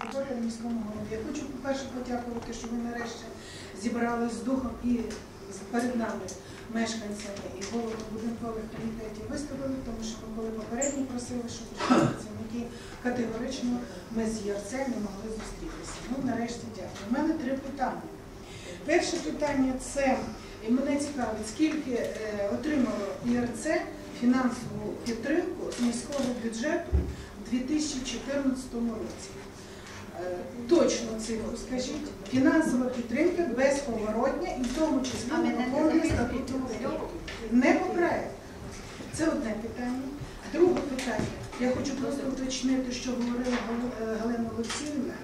роботи міському голові. Я хочу, по-перше, подякувати, що ви нарешті зібрались з духом і перед нами мешканцями і голови будинкових комітетів виставили, тому що ми коли попередні просили, щоб працівники категорично ми з ЄРЦ не могли зустрітися. Ну, нарешті дякую. У мене три питання. Перше питання це і мене цікавить, скільки е, отримало ІРЦ фінансову підтримку з міського бюджету у 2014 році. Цифру скажіть. Фінансова підтримка безповоротня і в тому числі Але на не статуту Не по проекту. Це одне питання. Друге питання. Я хочу просто уточнити, що говорила е, Галина Олексіївна.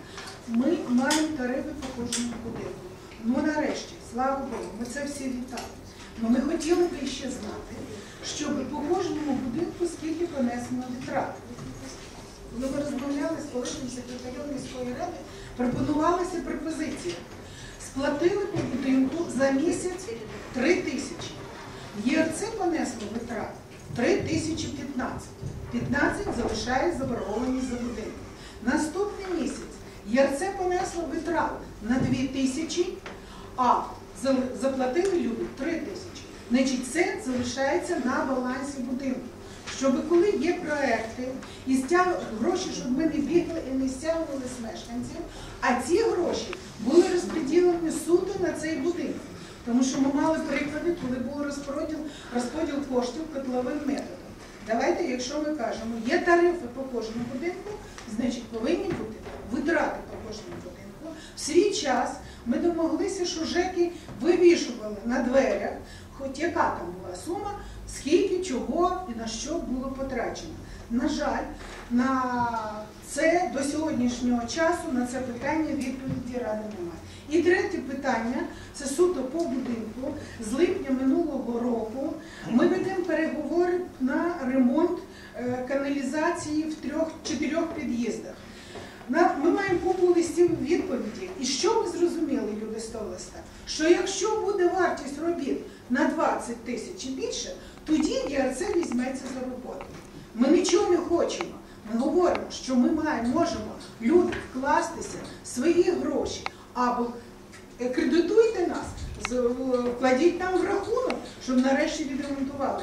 Ми маємо тарифи по кожному будинку. Ну нарешті, слава Богу, ми це всі вітали. Ну ми хотіли б ще знати, щоб по кожному будинку скільки понесено витрат. Коли ми розмовляли з колишнім секретарем міської ради, пропонувалася пропозиція. Сплатили по будинку за місяць 3 тисячі. ЄРЦ понесло витрат 3 тисячі 15. 15 залишає заборгованість за будинок. Наступний місяць ЄРЦ понесло витрат на 2 тисячі, а заплатили люди 3 тисячі. Значить, це залишається на балансі будинку. Щоб коли є проекти і стяг... гроші, щоб ми не бігли і не стягували з мешканців, а ці гроші були розподілені суто на цей будинок. Тому що ми мали приклади, коли був розподіл, розподіл коштів котловим методом. Давайте, якщо ми кажемо, є тарифи по кожному будинку, значить повинні бути витрати по кожному будинку. В свій час ми домоглися, що ЖЕКи вивішували на дверях, хоч яка там була сума, скільки, чого і на що було потрачено. На жаль, на це до сьогоднішнього часу на це питання відповіді ради немає. І третє питання це суто по будинку. З липня минулого року ми ведемо переговори на ремонт е, каналізації в трьох-чотирьох під'їздах. Ми маємо купу листів відповіді. І що ми зрозуміли, люди з того листа? Що якщо буде вартість робіт на 20 тисяч і більше, тоді ЄРЦ візьметься за роботу. Ми нічого не хочемо. Ми говоримо, що ми можемо люди вкластися свої гроші або кредитуйте нас, вкладіть нам в рахунок, щоб нарешті відремонтували.